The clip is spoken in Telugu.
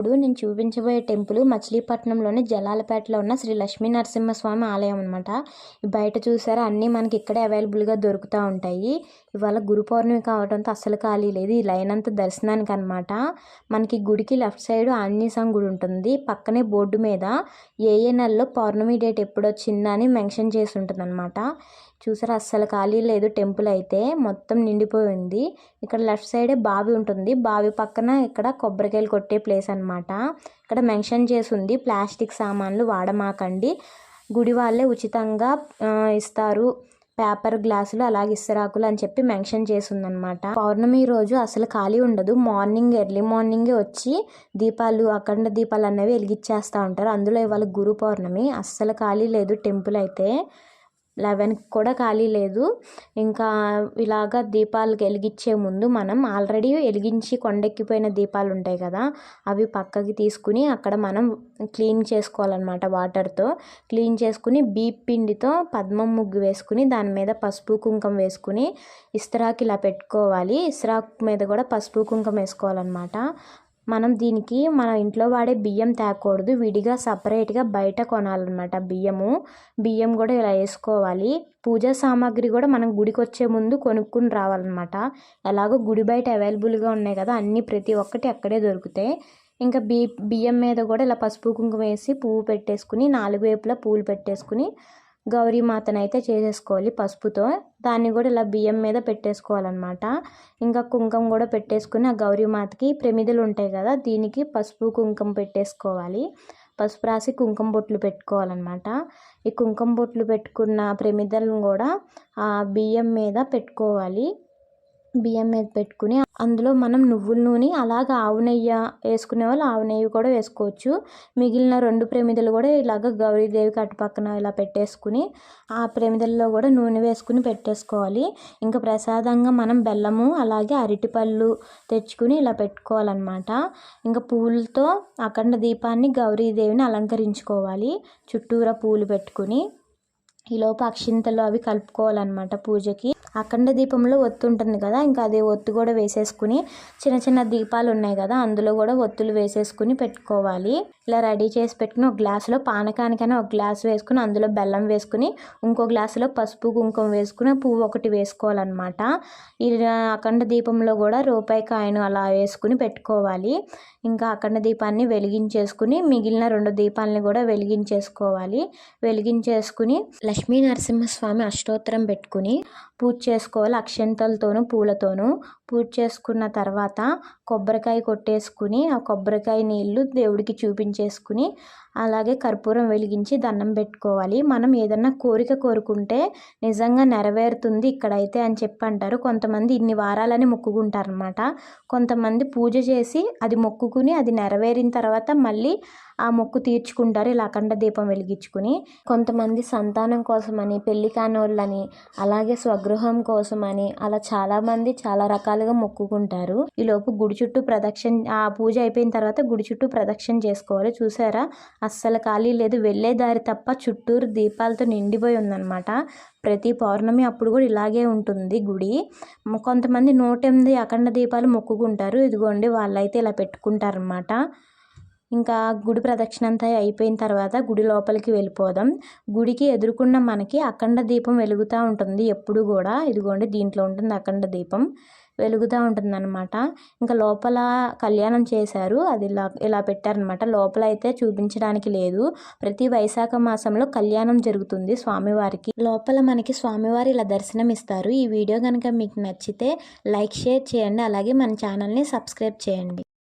ఇప్పుడు నేను చూపించబోయే టెంపుల్ మచిలీపట్నంలోని జలాలపేటలో ఉన్న శ్రీ లక్ష్మీ నరసింహస్వామి ఆలయం అనమాట బయట చూసారా అన్నీ మనకి ఇక్కడే అవైలబుల్గా దొరుకుతూ ఉంటాయి. ఇవాళ గురు పౌర్ణమి కావడంతో అసలు ఖాళీ లేదు. ఈ లైన్ అంతా దర్శనానికి అనమాట మనకి గుడికి లెఫ్ట్ సైడ్ ఆంజనేయ గుడి ఉంటుంది. పక్కనే బోర్డు మీద ఏ ఏ నెలలో పౌర్ణమి డేట్ ఎప్పుడు వచ్చిందా అని మెన్షన్ చేసి ఉంటుంది అనమాట చూసారా? అస్సలు ఖాళీ లేదు. టెంపుల్ అయితే మొత్తం నిండిపోయి ఉంది ఇక్కడ లెఫ్ట్ సైడే బావి ఉంటుంది. బావి పక్కన ఇక్కడ కొబ్బరికాయలు కొట్టే ప్లేస్ అనమాట ఇక్కడ మెన్షన్ చేసి ఉంది ప్లాస్టిక్ సామాన్లు వాడమాకండి. గుడి వాళ్ళే ఉచితంగా ఇస్తారు. పేపర్ గ్లాసులు అలాగే ఇస్తరాకులు అని చెప్పి మెన్షన్ చేసింది అనమాట పౌర్ణమి రోజు అసలు ఖాళీ ఉండదు. మార్నింగ్ ఎర్లీ మార్నింగే వచ్చి దీపాలు అఖండ దీపాలు అనేవి వెలిగిచ్చేస్తూ ఉంటారు. అందులో ఇవాళ గురు పౌర్ణమి. అస్సలు ఖాళీ లేదు టెంపుల్ అయితే. లెవెన్కి కూడా ఖాళీ లేదు. ఇంకా ఇలాగ దీపాలు వెలిగించే ముందు మనం ఆల్రెడీ వెలిగించి కొండెక్కిపోయిన దీపాలు ఉంటాయి కదా అవి పక్కకి తీసుకుని అక్కడ మనం క్లీన్ చేసుకోవాలన్నమాట వాటర్తో. క్లీన్ చేసుకుని బీప్ పిండితో పద్మం ముగ్గు వేసుకుని దాని మీద పసుపు కుంకుమ వేసుకుని ఇస్త్రాకి ఇలా పెట్టుకోవాలి. ఇస్త్రాక్ మీద కూడా పసుపు కుంకుమ వేసుకోవాలన్నమాట. మనం దీనికి మన ఇంట్లో వాడే బియ్యం తేకూడదు. విడిగా సపరేట్గా బయట కొనాలన్నమాట బియ్యము. బియ్యం కూడా ఇలా వేసుకోవాలి. పూజా సామాగ్రి కూడా మనం గుడికి వచ్చే ముందు కొనుక్కుని రావాలన్నమాట. ఎలాగో గుడి బయట అవైలబుల్గా ఉన్నాయి కదా అన్నీ ప్రతి ఒక్కటి అక్కడే దొరుకుతాయి. ఇంకా బి బియ్యం మీద కూడా ఇలా పసుపు కుంకుమ వేసి పువ్వు పెట్టేసుకుని నాలుగు వైపులా పూలు పెట్టేసుకుని గౌరీమాతను అయితే చేసేసుకోవాలి పసుపుతో. దాన్ని కూడా ఇలా బియ్యం మీద పెట్టేసుకోవాలన్నమాట. ఇంకా కుంకుమ కూడా పెట్టేసుకుని ఆ గౌరీమాతకి ప్రమిదలు ఉంటాయి కదా దీనికి పసుపు కుంకుమ పెట్టేసుకోవాలి. పసుపు రాసి కుంకుమ బొట్లు పెట్టుకోవాలన్నమాట. ఈ కుంకుమ బొట్లు పెట్టుకున్న ప్రమిదలను కూడా ఆ బియ్యం మీద పెట్టుకోవాలి. బియ్యం మీద పెట్టుకుని అందులో మనం నువ్వుల నూనె అలాగ ఆవు నెయ్యి వేసుకునే వాళ్ళు ఆవు నెయ్యి కూడా వేసుకోవచ్చు. మిగిలిన రెండు ప్రమిదలు కూడా ఇలాగ గౌరీదేవికి అటు పక్కన ఇలా పెట్టేసుకుని ఆ ప్రమిదల్లో కూడా నూనె వేసుకుని పెట్టేసుకోవాలి. ఇంకా ప్రసాదంగా మనం బెల్లము అలాగే అరటిపళ్ళు తెచ్చుకుని ఇలా పెట్టుకోవాలన్నమాట. ఇంకా పూలతో అఖండ దీపాన్ని గౌరీదేవిని అలంకరించుకోవాలి. చుట్టూరా పూలు పెట్టుకుని ఈలోపు అక్షింతలు అవి కలుపుకోవాలన్నమాట పూజకి. అఖండ దీపంలో ఒత్తు ఉంటుంది కదా ఇంకా అది ఒత్తు కూడా వేసేసుకుని చిన్న చిన్న దీపాలు ఉన్నాయి కదా అందులో కూడా ఒత్తులు వేసేసుకుని పెట్టుకోవాలి. ఇలా రెడీ చేసి పెట్టుకుని ఒక గ్లాసులో పానకానికైనా ఒక గ్లాస్ వేసుకుని అందులో బెల్లం వేసుకుని ఇంకో గ్లాసులో పసుపు కుంకుమ వేసుకుని పువ్వు ఒకటి వేసుకోవాలన్నమాట. ఈ అఖండ దీపంలో కూడా రూపాయి కాయను అలా వేసుకుని పెట్టుకోవాలి. ఇంకా అఖండ దీపాన్ని వెలిగించేసుకుని మిగిలిన రెండు దీపాలని కూడా వెలిగించేసుకోవాలి. వెలిగించేసుకుని లక్ష్మీ నరసింహస్వామి అష్టోత్తరం పెట్టుకుని పూజ చేసుకోవాలి అక్షంతలతోనూ పూలతోనూ. పూజ చేసుకున్న తర్వాత కొబ్బరికాయ కొట్టేసుకుని ఆ కొబ్బరికాయ నీళ్ళు దేవుడికి చూపించేసుకుని అలాగే కర్పూరం వెలిగించి దండం పెట్టుకోవాలి. మనం ఏదన్నా కోరిక కోరుకుంటే నిజంగా నెరవేరుతుంది ఇక్కడైతే అని చెప్పి అంటారు. కొంతమంది ఇన్ని వారాలని మొక్కుకుంటారనమాట కొంతమంది పూజ చేసి అది మొక్కుకుని అది నెరవేరిన తర్వాత మళ్ళీ ఆ మొక్కు తీర్చుకుంటారు. ఇలా అఖండ దీపం వెలిగించుకుని కొంతమంది సంతానం కోసమని పెళ్ళి కానోళ్ళని అలాగే స్వగృహం కోసమని అలా చాలామంది చాలా రకాల రకాలుగా మొక్కుకుంటారు. ఈలోపు గుడి చుట్టూ ప్రదక్షిణ ఆ పూజ అయిపోయిన తర్వాత గుడి చుట్టూ ప్రదక్షిణ చేసుకోవాలి. చూసారా? అస్సలు ఖాళీ లేదు. వెళ్ళే దారి తప్ప చుట్టూరు దీపాలతో నిండిపోయి ఉందన్నమాట. ప్రతి పౌర్ణమి అప్పుడు కూడా ఇలాగే ఉంటుంది గుడి. కొంతమంది నూట ఎనిమిది అఖండ దీపాలు మొక్కుకుంటారు. ఇదిగోండి వాళ్ళైతే ఇలా పెట్టుకుంటారనమాట ఇంకా గుడి ప్రదక్షిణ అంతా అయిపోయిన తర్వాత గుడి లోపలికి వెళ్ళిపోదాం. గుడికి ఎదుర్కొన్న మనకి అఖండ దీపం వెలుగుతూ ఉంటుంది ఎప్పుడు కూడా. ఇదిగోండి దీంట్లో ఉంటుంది అఖండ దీపం. వెలుగుతూ ఉంటుందన్నమాట. ఇంకా లోపల కళ్యాణం చేశారు. అది ఇలా ఇలా పెట్టారనమాట లోపల అయితే చూపించడానికి లేదు. ప్రతి వైశాఖ మాసంలో కళ్యాణం జరుగుతుంది స్వామివారికి. లోపల మనకి స్వామివారి ఇలా దర్శనం ఇస్తారు ఈ వీడియో కనుక మీకు నచ్చితే లైక్ షేర్ చేయండి. అలాగే మన ఛానల్ని సబ్స్క్రైబ్ చేయండి.